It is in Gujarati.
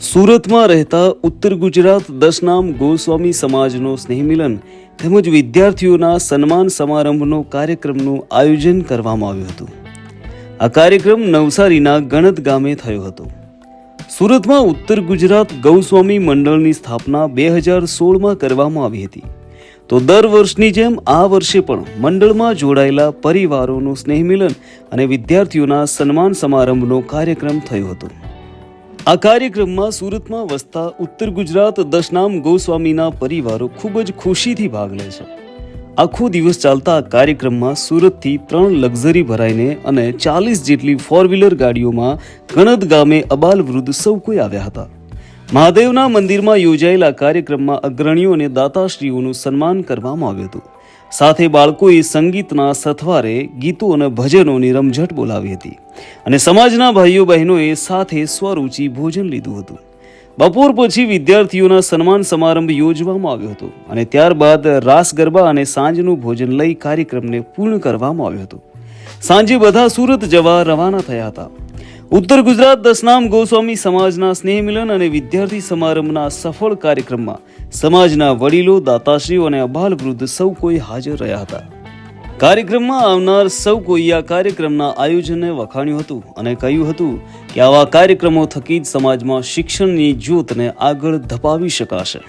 સુરતમાં રહેતા ઉત્તર ગુજરાત દશનામ ગોસ્વામી સમાજનો સ્નેહમિલન તેમજ વિદ્યાર્થીઓના સન્માન સમારંભનો કાર્યક્રમનું આયોજન કરવામાં આવ્યું હતું. આ કાર્યક્રમ નવસારીના ગણત ગામે થયો હતો. સુરતમાં ઉત્તર ગુજરાત ગૌસ્વામી મંડળની સ્થાપના બે હજાર સોળમાં કરવામાં આવી હતી. તો દર વર્ષની જેમ આ વર્ષે પણ મંડળમાં જોડાયેલા પરિવારોનું સ્નેહ મિલન અને વિદ્યાર્થીઓના સન્માન સમારંભનો કાર્યક્રમ થયો હતો. આ કાર્યક્રમમાં સુરતમાં વસતા ઉત્તર ગુજરાત દશનામ ગોસ્વામીના પરિવારો ખૂબ જ ખુશીથી ભાગ લે છે. આખો દિવસ ચાલતા આ કાર્યક્રમમાં સુરતથી ત્રણ લક્ઝરી ભરાઈને અને ચાલીસ જેટલી ફોર વ્હીલર ગાડીઓમાં ગણદ ગામે અબાલ વૃદ્ધ સૌ કોઈ આવ્યા હતા. મહાદેવના મંદિરમાં યોજાયેલા કાર્યક્રમમાં અગ્રણીઓ અને દાતાશ્રીઓનું સન્માન કરવામાં આવ્યું હતું. સાથે બાળકોએ સંગીતના સથવારે ગીતો અને ભજનોની રમઝટ બોલાવી હતી અને સમાજના ભાઈઓ બહેનોએ સાથે સ્વરૂચિ ભોજન લીધું હતું. બપોર પછી વિદ્યાર્થીઓના સન્માન સમારંભ યોજવામાં આવ્યો હતો અને ત્યારબાદ રાસ, ગરબા અને સાંજનું ભોજન લઈ કાર્યક્રમને પૂર્ણ કરવામાં આવ્યો હતો. સાંજે બધા સુરત જવા રવાના થયા હતા. ઉત્તર ગુજરાત દસનામ ગોસ્વામી સમાજના સ્નેહ મિલન અને વિદ્યાર્થી સમારંભના સફળ કાર્યક્રમમાં સમાજના વડીલો, દાતાશ્રીઓ અને અબાલ વૃદ્ધ સૌ કોઈ હાજર રહ્યા હતા. કાર્યક્રમમાં આવનાર સૌ કોઈએ આ કાર્યક્રમના આયોજનને વખાણ્યું હતું અને કહ્યું હતું કે આવા કાર્યક્રમો થકી જ સમાજમાં શિક્ષણની જ્યોતને આગળ ધપાવી શકાશે.